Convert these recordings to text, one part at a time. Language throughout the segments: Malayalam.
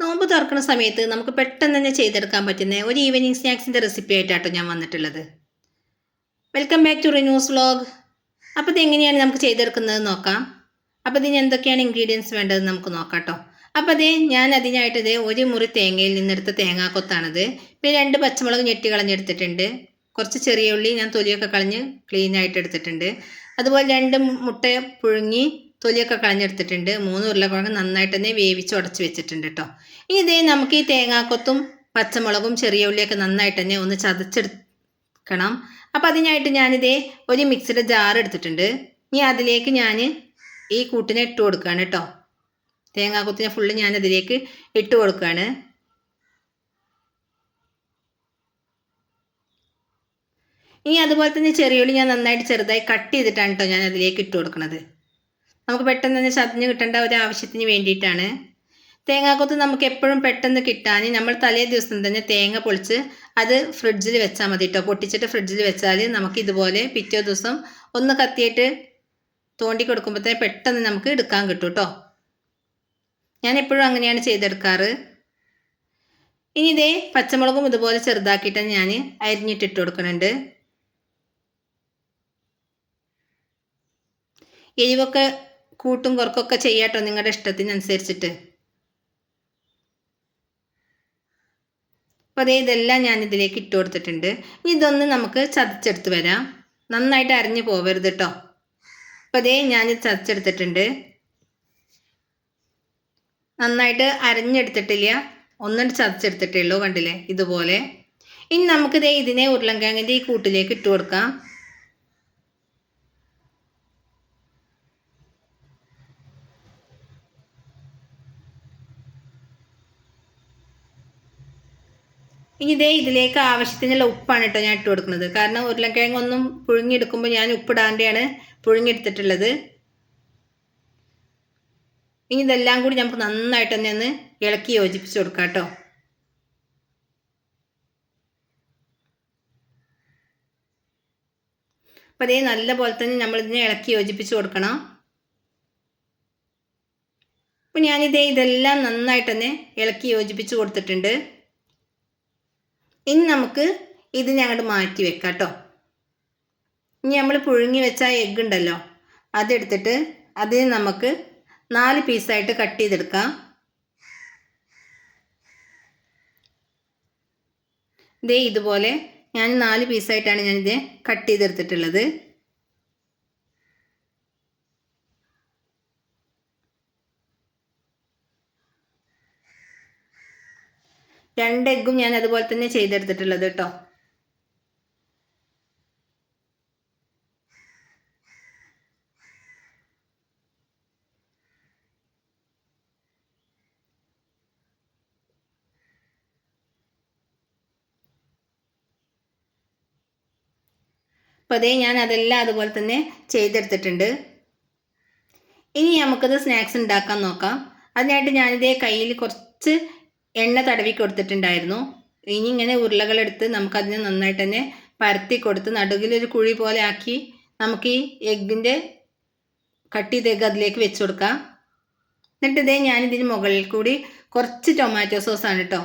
നോമ്പ് തുറക്കുന്ന സമയത്ത് നമുക്ക് പെട്ടെന്ന് തന്നെ ചെയ്തെടുക്കാൻ പറ്റുന്ന ഒരു ഈവനിങ് സ്നാക്സിന്റെ റെസിപ്പി ആയിട്ടാട്ടോ ഞാൻ വന്നിട്ടുള്ളത്. Welcome back to renews vlog അപ്പോൾ ഇത് എങ്ങനെയാണ് നമുക്ക് ചെയ്തെടുക്കുന്നത് നോക്കാം. അപ്പോൾ ഇതിന് എന്തൊക്കെയാണ് ഇൻഗ്രീഡിയൻസ് വേണ്ടത് നമുക്ക് നോക്കാം കേട്ടോ അപ്പോൾ അതേ ഞാൻ അതിനായിട്ട് ഇത് ഒരു മുറി തേങ്ങയിൽ നിന്നെടുത്ത തേങ്ങാക്കൊത്താണിത്. പിന്നെ രണ്ട് പച്ചമുളക് ഞെട്ടി കളഞ്ഞെടുത്തിട്ടുണ്ട്. കുറച്ച് ചെറിയ ഉള്ളി ഞാൻ തൊലിയൊക്കെ കളഞ്ഞ് ക്ലീൻ ആയിട്ട് എടുത്തിട്ടുണ്ട്. അതുപോലെ രണ്ട് മുട്ട പുഴുങ്ങി തൊലിയൊക്കെ കളഞ്ഞെടുത്തിട്ടുണ്ട്. മൂന്ന് ഉരുളക്കിഴങ്ങ് നന്നായിട്ട് തന്നെ വേവിച്ച് ഉടച്ച് വെച്ചിട്ടുണ്ട് കേട്ടോ ഇനി ഇതേ നമുക്ക് ഈ തേങ്ങാക്കൊത്തും പച്ചമുളകും ചെറിയ ഉള്ളിയൊക്കെ നന്നായിട്ട് തന്നെ ഒന്ന് ചതച്ചെടുക്കണം. അപ്പോൾ അതിനായിട്ട് ഞാനിതേ ഒരു മിക്സിയുടെ ജാർ എടുത്തിട്ടുണ്ട്. ഇനി അതിലേക്ക് ഞാൻ ഈ കൂട്ടിനെ ഇട്ട് കൊടുക്കുകയാണ് കേട്ടോ തേങ്ങാക്കൊത്തിനെ ഫുള്ള് ഞാൻ അതിലേക്ക് ഇട്ട് കൊടുക്കുകയാണ് ഇനി അതുപോലെ തന്നെ ചെറിയ ഉള്ളി ഞാൻ നന്നായിട്ട് ചെറുതായി കട്ട് ചെയ്തിട്ടാണ് കേട്ടോ ഞാൻ അതിലേക്ക് ഇട്ട് കൊടുക്കുന്നത് നമുക്ക് പെട്ടെന്ന് തന്നെ ചതഞ്ഞ് കിട്ടേണ്ട ഒരു ആവശ്യത്തിന് വേണ്ടിയിട്ടാണ്. തേങ്ങാക്കൊത്ത് നമുക്ക് എപ്പോഴും പെട്ടെന്ന് കിട്ടാൻ നമ്മൾ തലേ ദിവസം തന്നെ തേങ്ങ പൊളിച്ച് അത് ഫ്രിഡ്ജിൽ വെച്ചാൽ മതി കേട്ടോ പൊട്ടിച്ചിട്ട് ഫ്രിഡ്ജിൽ വെച്ചാൽ നമുക്ക് ഇതുപോലെ പിറ്റേ ദിവസം ഒന്ന് കത്തിയിട്ട് തോണ്ടി കൊടുക്കുമ്പോഴത്തേന് പെട്ടെന്ന് നമുക്ക് എടുക്കാൻ കിട്ടും കേട്ടോ ഞാൻ എപ്പോഴും അങ്ങനെയാണ് ചെയ്തെടുക്കാറ്. ഇനി ഇതേ പച്ചമുളകും ഇതുപോലെ ചെറുതാക്കിയിട്ട് ഞാൻ അരിഞ്ഞിട്ടിട്ട് കൊടുക്കുന്നുണ്ട് എരിവൊക്കെ കൂട്ടും കുറക്കൊക്കെ ചെയ്യാട്ടോ നിങ്ങളുടെ ഇഷ്ടത്തിനനുസരിച്ചിട്ട്. അപ്പോൾ അതേ ഇതെല്ലാം ഞാൻ ഇതിലേക്ക് ഇട്ട് കൊടുത്തിട്ടുണ്ട്. ഇതൊന്ന് നമുക്ക് ചതച്ചെടുത്ത് വരാം. നന്നായിട്ട് അരിഞ്ഞു പോവരുത് കേട്ടോ അപ്പോൾ അതേ ഞാൻ ചതച്ചെടുത്തിട്ടുണ്ട്. നന്നായിട്ട് അരഞ്ഞെടുത്തിട്ടില്ല. ഒന്നും ചതച്ചെടുത്തിട്ടേ ഉള്ളൂ കണ്ടില്ലേ? ഇതുപോലെ. ഇനി നമുക്കിതേ ഇതിനെ ഉരുളൻകിഴങ്ങിന്റെ ഈ കൂട്ടിലേക്ക് ഇട്ട് കൊടുക്കാം. ഇനി ഇതേ ഇതിലേക്ക് ആവശ്യത്തിനുള്ള ഉപ്പാണ് കേട്ടോ ഞാൻ ഇട്ട് കൊടുക്കുന്നത്. കാരണം ഉരുളക്കിഴങ്ങ് ഒന്നും പുഴുങ്ങിയെടുക്കുമ്പോൾ ഞാൻ ഉപ്പിടാണ്ടെയാണ് പുഴുങ്ങിയെടുത്തിട്ടുള്ളത്. ഇനി ഇതെല്ലാം കൂടി നമുക്ക് നന്നായിട്ട് തന്നെ ഒന്ന് ഇളക്കി യോജിപ്പിച്ച് കൊടുക്കാം കേട്ടോ. അപ്പം അതേ നല്ല പോലെ തന്നെ നമ്മളിതിനെ ഇളക്കി യോജിപ്പിച്ച് കൊടുക്കണം. അപ്പം ഞാനിതേ ഇതെല്ലാം നന്നായിട്ട് തന്നെ ഇളക്കി യോജിപ്പിച്ച് കൊടുത്തിട്ടുണ്ട്. ഇനി നമുക്ക് ഇത് ഞങ്ങോട്ട് മാറ്റി വെക്കാം കേട്ടോ ഇനി നമ്മൾ പുഴുങ്ങി വെച്ച എഗ്ഗ് ഉണ്ടല്ലോ അതെടുത്തിട്ട് അതിന് നമുക്ക് നാല് പീസായിട്ട് കട്ട് ചെയ്തെടുക്കാം. ഇതേ ഇതുപോലെ ഞാൻ നാല് പീസായിട്ടാണ് ഞാനിത് കട്ട് ചെയ്തെടുത്തിട്ടുള്ളത്. രണ്ട് എഗ്ഗും ഞാൻ അതുപോലെ തന്നെ ചെയ്തെടുത്തിട്ടുള്ളത് കേട്ടോ. അപ്പോൾ അതേ ഞാൻ അതെല്ലാം അതുപോലെ തന്നെ ചെയ്തെടുത്തിട്ടുണ്ട്. ഇനി നമുക്കത് സ്നാക്സ് ഉണ്ടാക്കാൻ നോക്കാം. അതിനായിട്ട് ഞാനിതേ കയ്യിൽ കുറച്ച് എണ്ണ തടവി കൊടുത്തിട്ടുണ്ടായിരുന്നു. ഇനി ഇങ്ങനെ ഉരുളകളെടുത്ത് നമുക്കതിനെ നന്നായിട്ട് തന്നെ പരത്തി കൊടുത്ത് നടുവിലൊരു കുഴി പോലെ ആക്കി നമുക്ക് ഈ എഗ്ഗിന്റെ കട്ട് ചെയ്ത എഗ്ഗ് അതിലേക്ക് വെച്ച് കൊടുക്കാം. എന്നിട്ട് ഇതേ ഞാനിതിന് മുകളിൽ കൂടി കുറച്ച് ടൊമാറ്റോ സോസാണ് കേട്ടോ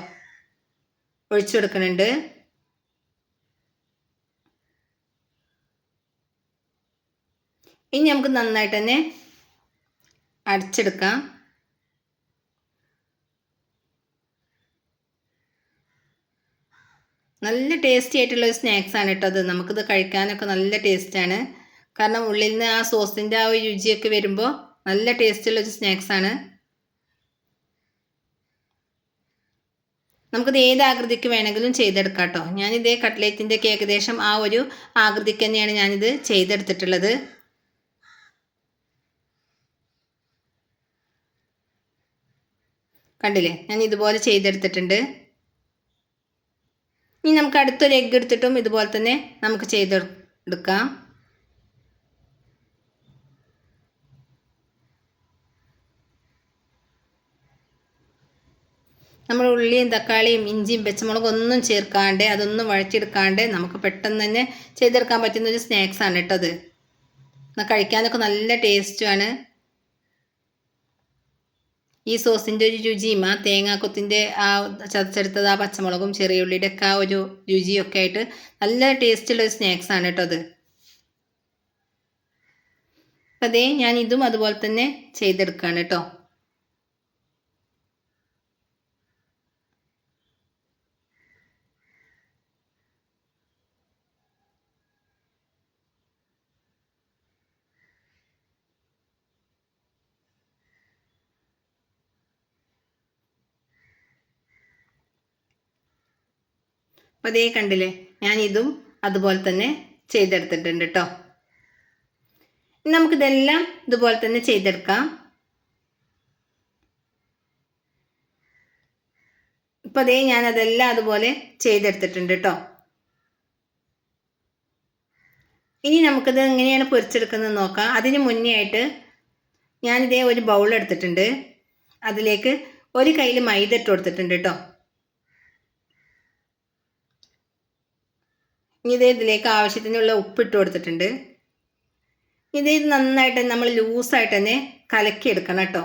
ഒഴിച്ചു കൊടുക്കുന്നുണ്ട്. ഇനി നമുക്ക് നന്നായിട്ട് തന്നെ അടച്ചെടുക്കാം നല്ല ടേസ്റ്റി ആയിട്ടുള്ള ഒരു സ്നാക്സ് ആണ് കേട്ടോ അത്. നമുക്കിത് കഴിക്കാനൊക്കെ നല്ല ടേസ്റ്റാണ് കാരണം ഉള്ളിൽ നിന്ന് ആ സോസിന്റെ ആ ഒരു രുചിയൊക്കെ വരുമ്പോൾ നല്ല ടേസ്റ്റുള്ള ഒരു സ്നാക്സ് ആണ്. നമുക്കിത് ഏത് ആകൃതിക്ക് വേണമെങ്കിലും ചെയ്തെടുക്കാം കേട്ടോ ഞാനിതേ കട്ട്ലേറ്റിന്റെ ഒക്കെ ഏകദേശം ആ ഒരു ആകൃതിക്ക് തന്നെയാണ് ഞാനിത് ചെയ്തെടുത്തിട്ടുള്ളത്. കണ്ടില്ലേ? ഞാൻ ഇതുപോലെ ചെയ്തെടുത്തിട്ടുണ്ട്. ഇനി നമുക്ക് അടുത്തൊരു എഗ്ഗ് എടുത്തിട്ടും ഇതുപോലെ തന്നെ നമുക്ക് ചെയ്തെടുക്കാം. നമ്മൾ ഉള്ളിയും തക്കാളിയും ഇഞ്ചിയും പച്ചമുളകും ഒന്നും ചേർക്കാണ്ട് അതൊന്നും വഴച്ചെടുക്കാണ്ട് നമുക്ക് പെട്ടെന്ന് തന്നെ ചെയ്തെടുക്കാൻ പറ്റുന്ന ഒരു സ്നാക്സ് ആണ് കേട്ടോ അത്. കഴിക്കാനൊക്കെ നല്ല ടേസ്റ്റുമാണ് ഈ സോസിന്റെ ഒരു രുചിയും ആ തേങ്ങാക്കൊത്തിന്റെ ആ ചതച്ചെടുത്തത് ആ പച്ചമുളകും ചെറിയ ഉള്ളിയുടെ ഒക്കെ ആ ഒരു രുചിയൊക്കെ ആയിട്ട് നല്ല ടേസ്റ്റുള്ള ഒരു സ്നാക്സ് ആണ് കേട്ടോ അത്. അതേ ഞാൻ ഇതും അതുപോലെ തന്നെ ചെയ്തെടുക്കുകയാണ് കേട്ടോ. അപ്പോൾ അതേ കണ്ടില്ലേ? ഞാൻ ഇതും അതുപോലെ തന്നെ ചെയ്തെടുത്തിട്ടുണ്ട് കേട്ടോ നമുക്കിതെല്ലാം ഇതുപോലെ തന്നെ ചെയ്തെടുക്കാം. ഇപ്പൊ അതേ ഞാൻ അതെല്ലാം അതുപോലെ ചെയ്തെടുത്തിട്ടുണ്ട് കേട്ടോ ഇനി നമുക്കിത് എങ്ങനെയാണ് പൊരിച്ചെടുക്കുന്നത് നോക്കാം. അതിന് മുന്നേ ആയിട്ട് ഞാനിതേ ഒരു ബൗൾ എടുത്തിട്ടുണ്ട്. അതിലേക്ക് ഒരു കയ്യിൽ മൈദ ഇട്ട് കൊടുത്തിട്ടുണ്ട് കേട്ടോ ഇനി ഇതേ ഇതിലേക്ക് ആവശ്യത്തിനുള്ള ഉപ്പ് ഇട്ട് കൊടുത്തിട്ടുണ്ട് ഇത് ഇത് നന്നായിട്ട് നമ്മൾ ലൂസായിട്ട് തന്നെ കലക്കി എടുക്കണം കേട്ടോ.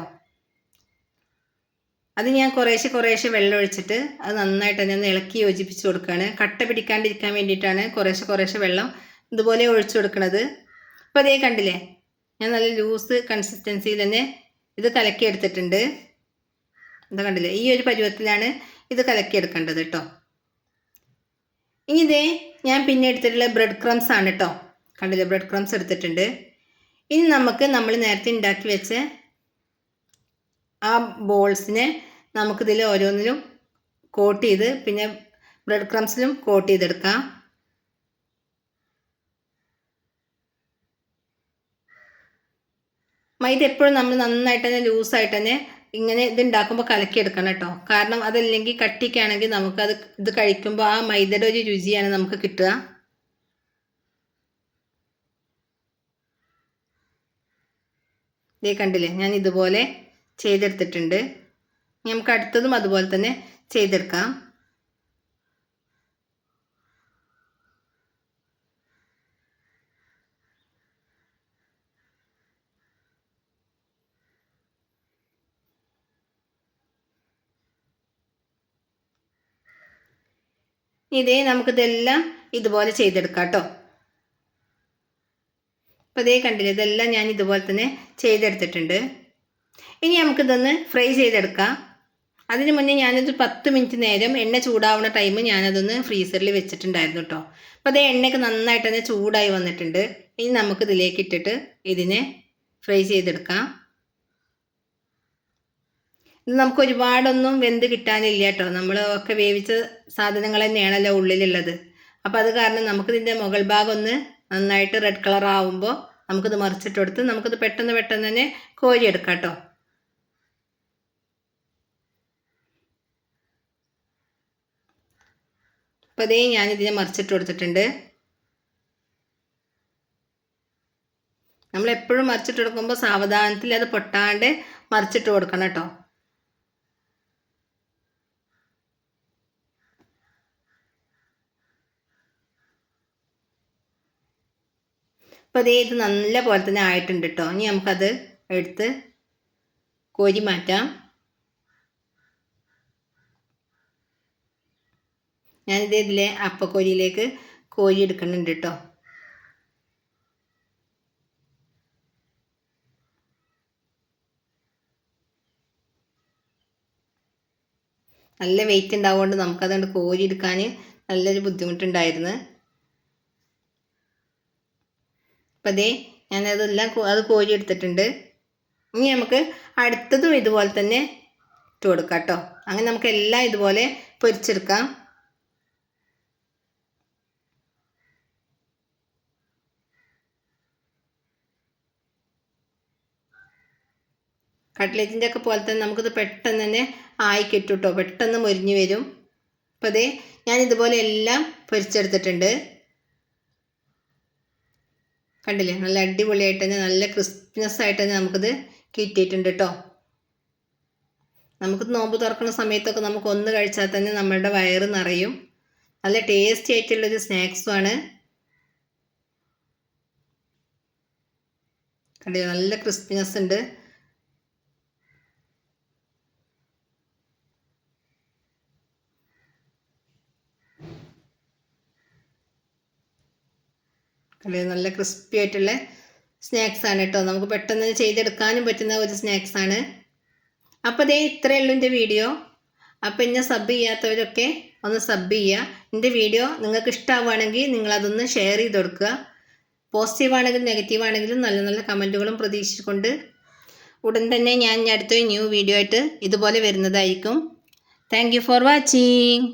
അത് ഞാൻ കുറേശ്ശെ കുറേശ്ശെ വെള്ളം ഒഴിച്ചിട്ട് അത് നന്നായിട്ട് തന്നെ ഒന്ന് ഇളക്കി യോജിപ്പിച്ച് കൊടുക്കുകയാണ്. കട്ട പിടിക്കാണ്ടിരിക്കാൻ വേണ്ടിയിട്ടാണ് കുറേശ്ശെ കുറേശ്ശെ വെള്ളം ഇതുപോലെ ഒഴിച്ചു കൊടുക്കുന്നത് അപ്പോൾ അതേ കണ്ടില്ലേ? ഞാൻ നല്ല ലൂസ് കൺസിസ്റ്റൻസിയിൽ തന്നെ ഇത് കലക്കി എടുത്തിട്ടുണ്ട് എന്താ കണ്ടില്ലേ? ഈ ഒരു പരുവത്തിലാണ് ഇത് കലക്കി എടുക്കേണ്ടത് കേട്ടോ. ഇനി ഇതേ ഞാൻ പിന്നെ എടുത്തിട്ടുള്ള ബ്രെഡ് ക്രംസ് ആണ് കേട്ടോ കണ്ടില്ലേ ബ്രെഡ് ക്രംസ് എടുത്തിട്ടുണ്ട്. ഇനി നമുക്ക് നമ്മൾ നേരത്തെ ഉണ്ടാക്കി വെച്ച ആ ബോൾസിനെ നമുക്കിതിൽ ഓരോന്നിലും കോട്ട് ചെയ്ത് പിന്നെ ബ്രെഡ് ക്രംസിലും കോട്ട് ചെയ്തെടുക്കാം. മൈദ എപ്പോഴും നമ്മൾ നന്നായിട്ട് തന്നെ ലൂസായിട്ട് തന്നെ ഇങ്ങനെ ഇത് ഉണ്ടാക്കുമ്പോൾ കലക്കിയെടുക്കണം കേട്ടോ. കാരണം അതല്ലെങ്കിൽ കട്ടിക്കാനെങ്കിൽ നമുക്ക് അത് ഇത് കഴിക്കുമ്പോൾ ആ മൈദയുടെ ഒരു രുചിയാണ് നമുക്ക് കിട്ടുക. ഇതേ കണ്ടില്ലേ? ഞാൻ ഇതുപോലെ ചെയ്തെടുത്തിട്ടുണ്ട്. നമുക്ക് അടുത്തതും അതുപോലെ തന്നെ ചെയ്തെടുക്കാം. ഇതേ നമുക്കിതെല്ലാം ഇതുപോലെ ചെയ്തെടുക്കാം കേട്ടോ അപ്പോൾ ഇതേ കണ്ടില്ലേ ഇതെല്ലാം ഞാൻ ഇതുപോലെ തന്നെ ചെയ്തെടുത്തിട്ടുണ്ട്. ഇനി നമുക്കിതൊന്ന് ഫ്രൈ ചെയ്തെടുക്കാം. അതിന് മുന്നേ ഞാനൊരു പത്ത് മിനിറ്റ് നേരം എണ്ണ ചൂടാവുന്ന ടൈം ഞാനതൊന്ന് ഫ്രീസറിൽ വെച്ചിട്ടുണ്ടായിരുന്നു കേട്ടോ. അപ്പോൾ അതേ എണ്ണയൊക്കെ നന്നായിട്ട് തന്നെ ചൂടായി വന്നിട്ടുണ്ട്. ഇനി നമുക്ക് ഇതിലേക്ക് ഇട്ടിട്ട് ഇതിനെ ഫ്രൈ ചെയ്തെടുക്കാം. നമുക്ക് ഒരുപാടൊന്നും വെന്ത് കിട്ടാനില്ല കേട്ടോ. നമ്മൾ ഒക്കെ വേവിച്ച സാധനങ്ങൾ തന്നെയാണല്ലോ ഉള്ളിലുള്ളത്. അപ്പോൾ അത് കാരണം നമുക്കിതിന്റെ മുകൾ ഭാഗം ഒന്ന് നന്നായിട്ട് റെഡ് കളർ ആവുമ്പോൾ നമുക്കിത് മറിച്ചിട്ട് കൊടുത്ത് നമുക്കിത് പെട്ടെന്ന് പെട്ടെന്ന് തന്നെ കോരി കോരിയെടുക്കാം കേട്ടോ. അപ്പോൾ അതേ ഇതിനെ മറിച്ചിട്ട് കൊടുത്തിട്ടുണ്ട്. നമ്മൾ എപ്പോഴും മറിച്ചിട്ട് കൊടുക്കുമ്പോൾ സാവധാനത്തിൽ അത് പൊട്ടാണ്ട് മറിച്ചിട്ട് കൊടുക്കണം കേട്ടോ. അപ്പോൾ അതേ ഇത് നല്ല പോലെ തന്നെ ആയിട്ടുണ്ട് കേട്ടോ ഇനി നമുക്കത് എടുത്ത് കോരി മാറ്റാം. ഞാനിത് ഇതിലെ അപ്പക്കോരിയിലേക്ക് കോരി എടുക്കുന്നുണ്ട് കേട്ടോ നല്ല വെയിറ്റ് ഉണ്ടാവുകൊണ്ട് നമുക്കതുകൊണ്ട് കോരി എടുക്കാൻ നല്ലൊരു ബുദ്ധിമുട്ടുണ്ടായിരുന്നു. അപ്പം ഞാൻ ഞാനതെല്ലാം അത് കോരി എടുത്തിട്ടുണ്ട്. ഇനി നമുക്ക് അടുത്തതും ഇതുപോലെ തന്നെ ഇട്ട് കൊടുക്കാം കേട്ടോ അങ്ങനെ നമുക്ക് എല്ലാം ഇതുപോലെ പൊരിച്ചെടുക്കാം. കട്ട്ലറ്റിന്റെ ഒക്കെ പോലെ തന്നെ നമുക്കിത് പെട്ടെന്ന് തന്നെ ആയി കിട്ടും കേട്ടോ പെട്ടെന്ന് മൊരിഞ്ഞു വരും. അപ്പോൾ അതേ ഞാൻ ഇതുപോലെ എല്ലാം പൊരിച്ചെടുത്തിട്ടുണ്ട്. കണ്ടില്ലേ? നല്ല അടിപൊളിയായിട്ട് തന്നെ നല്ല ക്രിസ്പിനെസ് ആയിട്ട് തന്നെ നമുക്കിത് കിട്ടിയിട്ടുണ്ട് കേട്ടോ നമുക്ക് നോമ്പ് തുറക്കുന്ന സമയത്തൊക്കെ നമുക്ക് ഒന്ന് കഴിച്ചാൽ തന്നെ നമ്മളുടെ വയറ് നിറയും. നല്ല ടേസ്റ്റി ആയിട്ടുള്ളൊരു സ്നാക്സുമാണ് കണ്ടില്ലേ? നല്ല ക്രിസ്പിനെസ് ഉണ്ട്. കണ്ടോ നല്ല ക്രിസ്പി ആയിട്ടുള്ള സ്നാക്സ് ആണ് കേട്ടോ നമുക്ക് പെട്ടെന്ന് ചെയ്തെടുക്കാനും പറ്റുന്ന ഒരു സ്നാക്സ് ആണ്. അപ്പോൾ ദേ ഇത്രയേ ഉള്ളൂ എന്റെ വീഡിയോ അപ്പോൾ എന്നെ സബ് ചെയ്യാത്തവരൊക്കെ ഒന്ന് സബ് ചെയ്യുക എന്റെ വീഡിയോ നിങ്ങൾക്ക് ഇഷ്ടമാവുകയാണെങ്കിൽ നിങ്ങളതൊന്ന് ഷെയർ ചെയ്ത് കൊടുക്കുക. പോസിറ്റീവ് ആണെങ്കിലും നെഗറ്റീവ് ആണെങ്കിലും നല്ല നല്ല കമന്റുകളും പ്രതീക്ഷിച്ചുകൊണ്ട് ഉടൻ തന്നെ ഞാൻ അടുത്ത ന്യൂ വീഡിയോ ആയിട്ട് ഇതുപോലെ വരുന്നതായിരിക്കും. Thank for watching